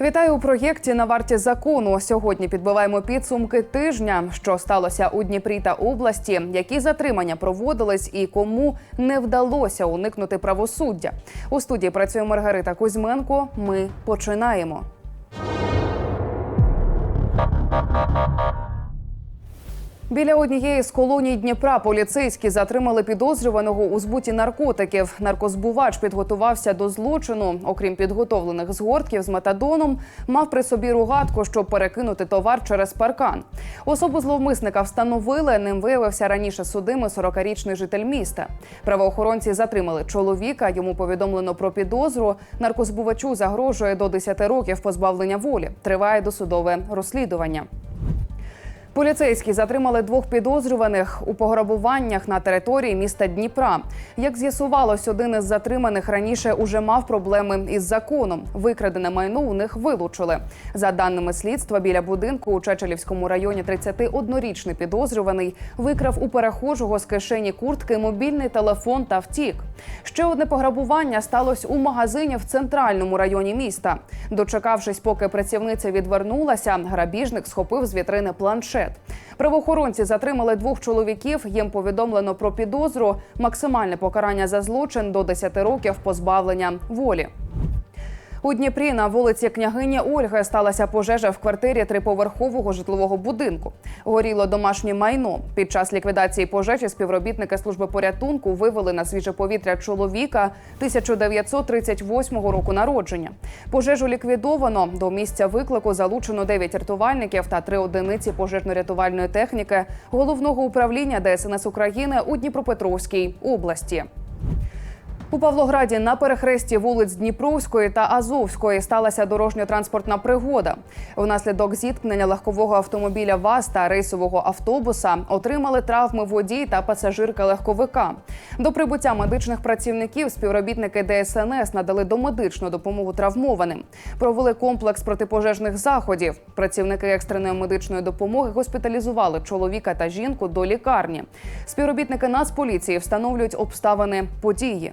Вітаю у проєкті на варті закону. Сьогодні підбиваємо підсумки тижня, що сталося у Дніпрі та області, які затримання проводились і кому не вдалося уникнути правосуддя. У студії працює Маргарита Кузьменко. Ми починаємо. Біля однієї з колоній Дніпра поліцейські затримали підозрюваного у збуті наркотиків. Наркозбувач підготувався до злочину. Окрім підготовлених згортків з метадоном, мав при собі ругатку, щоб перекинути товар через паркан. Особу зловмисника встановили. Ним виявився раніше судимий 40-річний житель міста. Правоохоронці затримали чоловіка. Йому повідомлено про підозру. Наркозбувачу загрожує до 10 років позбавлення волі. Триває досудове розслідування. Поліцейські затримали двох підозрюваних у пограбуваннях на території міста Дніпра. Як з'ясувалось, один із затриманих раніше уже мав проблеми із законом. Викрадене майно у них вилучили. За даними слідства, біля будинку у Чечелівському районі 31-річний підозрюваний викрав у перехожого з кишені куртки мобільний телефон та втік. Ще одне пограбування сталося у магазині в центральному районі міста. Дочекавшись, поки працівниця відвернулася, грабіжник схопив з вітрини планшет. Правоохоронці затримали двох чоловіків. Їм повідомлено про підозру. Максимальне покарання за злочин до 10 років позбавлення волі. У Дніпрі на вулиці княгині Ольги сталася пожежа в квартирі триповерхового житлового будинку. Горіло домашнє майно. Під час ліквідації пожежі співробітники служби порятунку вивели на свіже повітря чоловіка 1938 року народження. Пожежу ліквідовано. До місця виклику залучено 9 рятувальників та 3 одиниці пожежно-рятувальної техніки головного управління ДСНС України у Дніпропетровській області. У Павлограді на перехресті вулиць Дніпровської та Азовської сталася дорожньо-транспортна пригода. Внаслідок зіткнення легкового автомобіля ВАЗ та рейсового автобуса отримали травми водій та пасажирка легковика. До прибуття медичних працівників співробітники ДСНС надали домедичну допомогу травмованим. Провели комплекс протипожежних заходів. Працівники екстреної медичної допомоги госпіталізували чоловіка та жінку до лікарні. Співробітники Нацполіції встановлюють обставини події.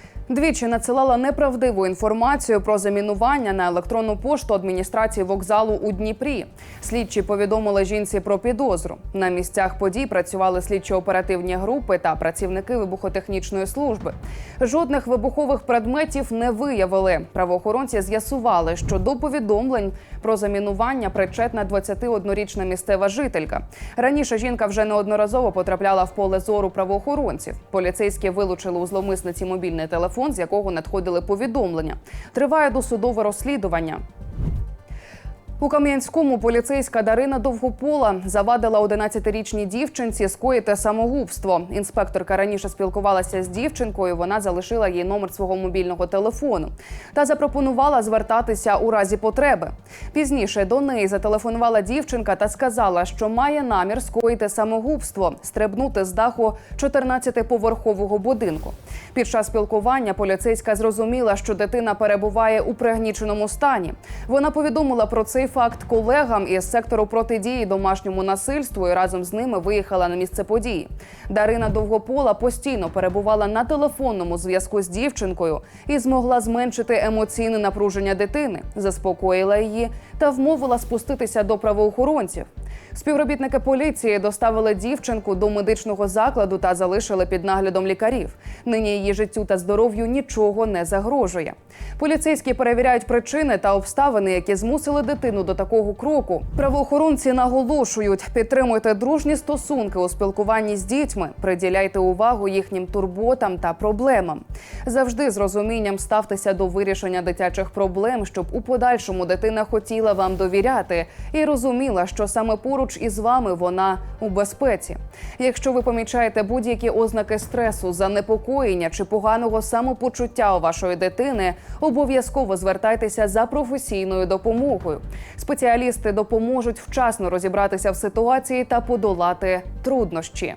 Двічі надсилала неправдиву інформацію про замінування на електронну пошту адміністрації вокзалу у Дніпрі. Слідчі повідомили жінці про підозру. На місцях подій працювали слідчо-оперативні групи та працівники вибухотехнічної служби. Жодних вибухових предметів не виявили. Правоохоронці з'ясували, що до повідомлень про замінування причетна 21-річна місцева жителька. Раніше жінка вже неодноразово потрапляла в поле зору правоохоронців. Поліцейські вилучили у зловмисниці мобільний телефон, з якого надходили повідомлення. Триває досудове розслідування. У Кам'янському поліцейська Дарина Довгопола завадила 11-річній дівчинці скоїти самогубство. Інспекторка раніше спілкувалася з дівчинкою. Вона залишила їй номер свого мобільного телефону та запропонувала звертатися у разі потреби. Пізніше до неї зателефонувала дівчинка та сказала, що має намір скоїти самогубство, стрибнути з даху 14-поверхового будинку. Під час спілкування поліцейська зрозуміла, що дитина перебуває у пригніченому стані. Вона повідомила про цей факт колегам із сектору протидії домашньому насильству і разом з ними виїхала на місце події. Дарина Довгопола постійно перебувала на телефонному зв'язку з дівчинкою і змогла зменшити емоційне напруження дитини, заспокоїла її та вмовила спуститися до правоохоронців. Співробітники поліції доставили дівчинку до медичного закладу та залишили під наглядом лікарів. Нині її життю та здоров'ю нічого не загрожує. Поліцейські перевіряють причини та обставини, які змусили дитину до такого кроку. Правоохоронці наголошують, підтримуйте дружні стосунки у спілкуванні з дітьми, приділяйте увагу їхнім турботам та проблемам. Завжди з розумінням ставтеся до вирішення дитячих проблем, щоб у подальшому дитина хотіла вам довіряти і розуміла, що саме поруч із вами вона у безпеці. Якщо ви помічаєте будь-які ознаки стресу, занепокоєння чи поганого самопочуття у вашої дитини, обов'язково звертайтеся за професійною допомогою. Спеціалісти допоможуть вчасно розібратися в ситуації та подолати труднощі.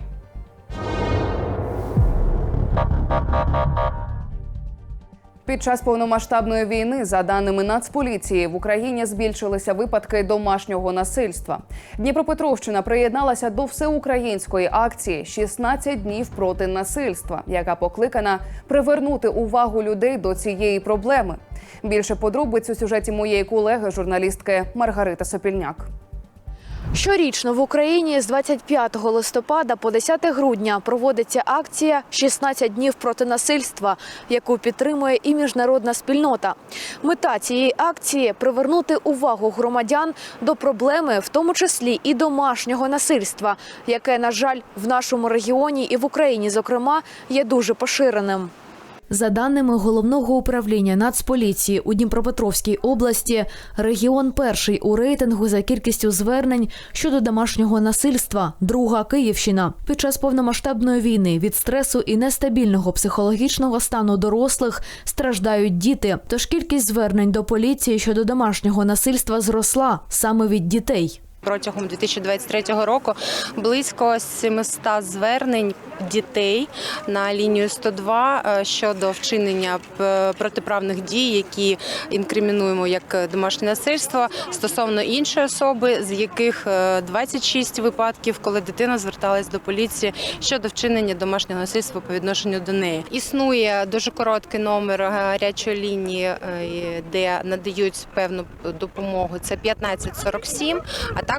Під час повномасштабної війни, за даними Нацполіції, в Україні збільшилися випадки домашнього насильства. Дніпропетровщина приєдналася до всеукраїнської акції «16 днів проти насильства, яка покликана привернути увагу людей до цієї проблеми. Більше подробиць у сюжеті моєї колеги, журналістки Маргарити Сопільняк. Щорічно в Україні з 25 листопада по 10 грудня проводиться акція «16 днів проти насильства, яку підтримує і міжнародна спільнота. Мета цієї акції привернути увагу громадян до проблеми, в тому числі і домашнього насильства, яке, на жаль, в нашому регіоні і в Україні, зокрема, є дуже поширеним. За даними головного управління Нацполіції у Дніпропетровській області, регіон перший у рейтингу за кількістю звернень щодо домашнього насильства, друга Київщина. Під час повномасштабної війни від стресу і нестабільного психологічного стану дорослих страждають діти. Тож кількість звернень до поліції щодо домашнього насильства зросла саме від дітей. Протягом 2023 року близько 700 звернень дітей на лінію 102 е, щодо вчинення протиправних дій, які інкримінуємо як домашнє насильство стосовно іншої особи, з яких е, 26 випадків, коли дитина зверталась до поліції щодо вчинення домашнього насильства по відношенню до неї. Існує дуже короткий номер е, гарячої лінії, е, де надають певну допомогу. Це 1547, а також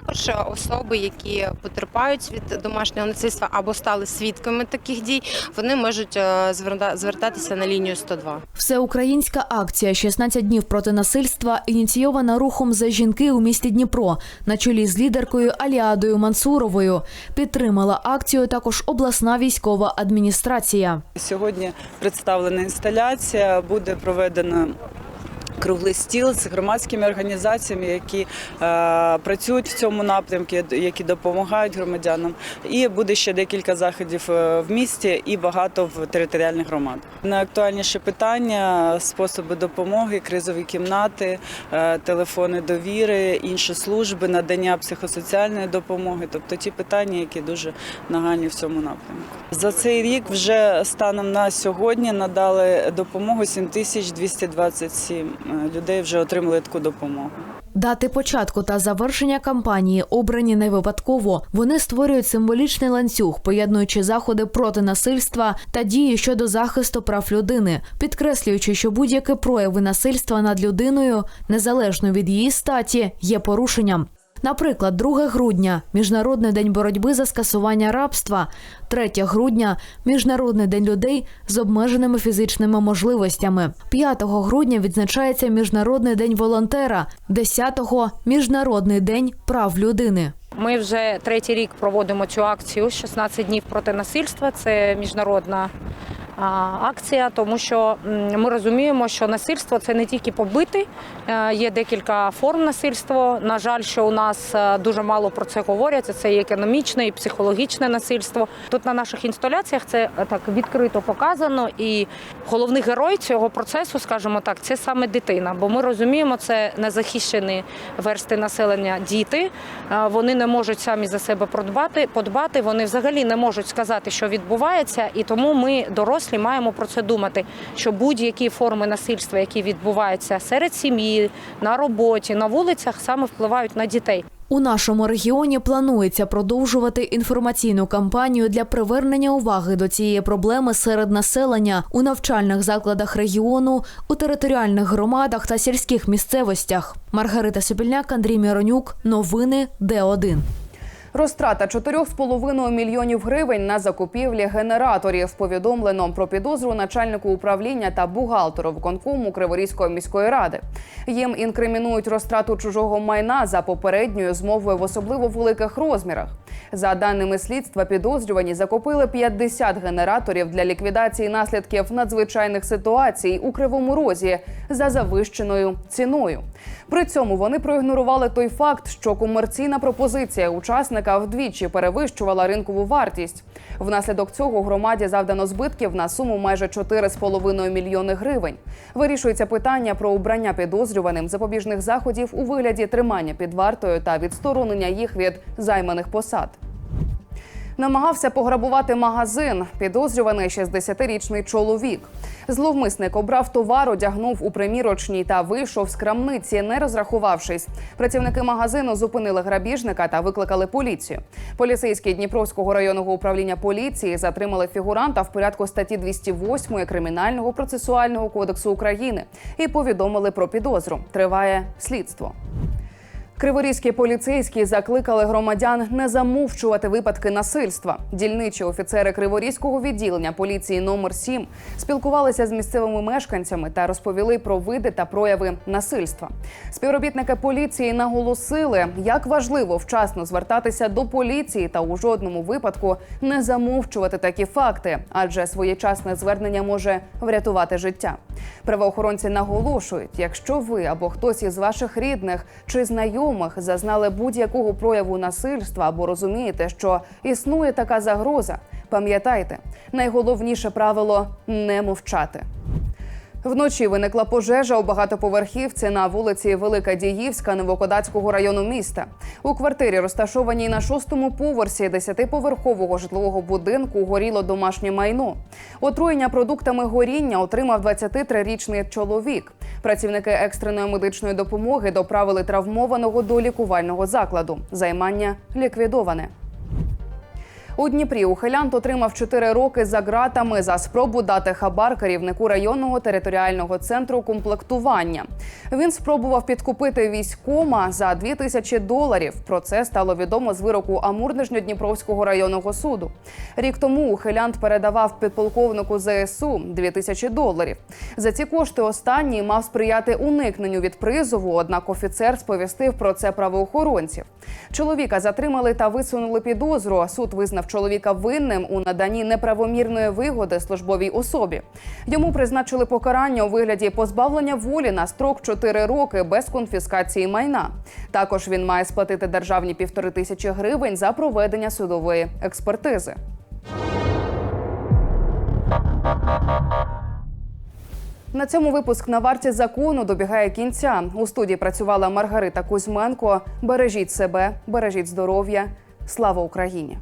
особи, які потерпають від домашнього насильства або стали свідками таких дій, вони можуть е, зверта- звертатися на лінію 102. Всеукраїнська акція «16 днів проти насильства ініційована рухом за жінки у місті Дніпро на чолі з лідеркою Аліадою Мансуровою. Підтримала акцію також обласна військова адміністрація. Сьогодні представлена інсталяція, буде проведено. Круглий стіл з громадськими організаціями, які е, працюють в цьому напрямку, які допомагають громадянам. І буде ще декілька заходів е, в місті і багато в територіальних громадах. Найактуальніше питання способи допомоги, кризові кімнати, е, телефони довіри, інші служби, надання психосоціальної допомоги, тобто ті питання, які дуже нагальні в цьому напрямку. За цей рік вже станом на сьогодні надали допомогу 7227 людей вже отримали таку допомогу. Дати початку та завершення кампанії обрані не випадково. Вони створюють символічний ланцюг, поєднуючи заходи проти насильства та дії щодо захисту прав людини, підкреслюючи, що будь-які прояви насильства над людиною, незалежно від її статі, є порушенням. Наприклад, 2 грудня Міжнародний день боротьби за скасування рабства, 3 грудня Міжнародний день людей з обмеженими фізичними можливостями. 5 грудня відзначається Міжнародний день волонтера, 10-го – Міжнародний день прав людини. Ми вже третій рік проводимо цю акцію «16 днів проти насильства. Це міжнародна акція, тому що ми розуміємо, що насильство це не тільки побити, е, є декілька форм насильства. На жаль, що у нас е, дуже мало про це говорять. Це і економічне, і психологічне насильство. Тут на наших інсталяціях це е, так відкрито показано. І головний герой цього процесу, скажімо так, це саме дитина. Бо ми розуміємо, це незахищені версти населення діти. Вони не можуть самі за себе подбати, подбати. Вони взагалі не можуть сказати, що відбувається, і тому ми, дорослі, маємо про це думати. Що будь-які форми насильства, які відбуваються серед сім'ї, на роботі, на вулицях, саме впливають на дітей. У нашому регіоні планується продовжувати інформаційну кампанію для привернення уваги до цієї проблеми серед населення у навчальних закладах регіону, у територіальних громадах та сільських місцевостях. Маргарита Собільняк, Андрій Міронюк. Новини Д1. Розтрата 4,5 мільйонів гривень на закупівлі генераторів. Повідомлено про підозру начальнику управління та бухгалтеру виконкому Криворізької міської ради. Їм інкримінують розтрату чужого майна за попередньою змовою в особливо великих розмірах. За даними слідства, підозрювані закупили 50 генераторів для ліквідації наслідків надзвичайних ситуацій у Кривому Розі за завищеною ціною. При цьому вони проігнорували той факт, що комерційна пропозиція учасника вдвічі перевищувала ринкову вартість. Внаслідок цього громаді завдано збитків на суму майже 4,5 мільйони гривень. Вирішується питання про обрання підозрюваним запобіжних заходів у вигляді тримання під вартою та відсторонення їх від займаних посад. Намагався пограбувати магазин. Підозрюваний 60-річний чоловік. Зловмисник обрав товар, одягнув у примірочній та вийшов з крамниці, не розрахувавшись. Працівники магазину зупинили грабіжника та викликали поліцію. Поліцейські Дніпровського районного управління поліції затримали фігуранта в порядку статті 208 Кримінального процесуального кодексу України і повідомили про підозру. Триває слідство. Криворізькі поліцейські закликали громадян не замовчувати випадки насильства. Дільничі офіцери Криворізького відділення поліції номер 7 спілкувалися з місцевими мешканцями та розповіли про види та прояви насильства. Співробітники поліції наголосили, як важливо вчасно звертатися до поліції та у жодному випадку не замовчувати такі факти, адже своєчасне звернення може врятувати життя. Правоохоронці наголошують, якщо ви або хтось із ваших рідних чи знайомих зазнали будь-якого прояву насильства або розумієте, що існує така загроза, пам'ятайте, найголовніше правило не мовчати. Вночі виникла пожежа у багатоповерхівці на вулиці Велика Діївська Новокодацького району міста. У квартирі, розташованій на шостому поверсі десятиповерхового житлового будинку, горіло домашнє майно. Отруєння продуктами горіння отримав 23-річний чоловік. Працівники екстреної медичної допомоги доправили травмованого до лікувального закладу. Займання ліквідоване. У Дніпрі ухилянт отримав 4 роки за ґратами за спробу дати хабар керівнику районного територіального центру комплектування. Він спробував підкупити військома за 2 тисячі доларів. Про це стало відомо з вироку Амур-Нижньодніпровського районного суду. Рік тому ухилянт передавав підполковнику ЗСУ 2 тисячі доларів. За ці кошти останній мав сприяти уникненню від призову. Однак офіцер сповістив про це правоохоронців. Чоловіка затримали та висунули підозру. Суд визнав чоловіка винним у наданні неправомірної вигоди службовій особі. Йому призначили покарання у вигляді позбавлення волі на строк 4 роки без конфіскації майна. Також він має сплатити державні півтори тисячі гривень за проведення судової експертизи. На цьому випуск на варті закону добігає кінця. У студії працювала Маргарита Кузьменко. Бережіть себе, бережіть здоров'я. Слава Україні!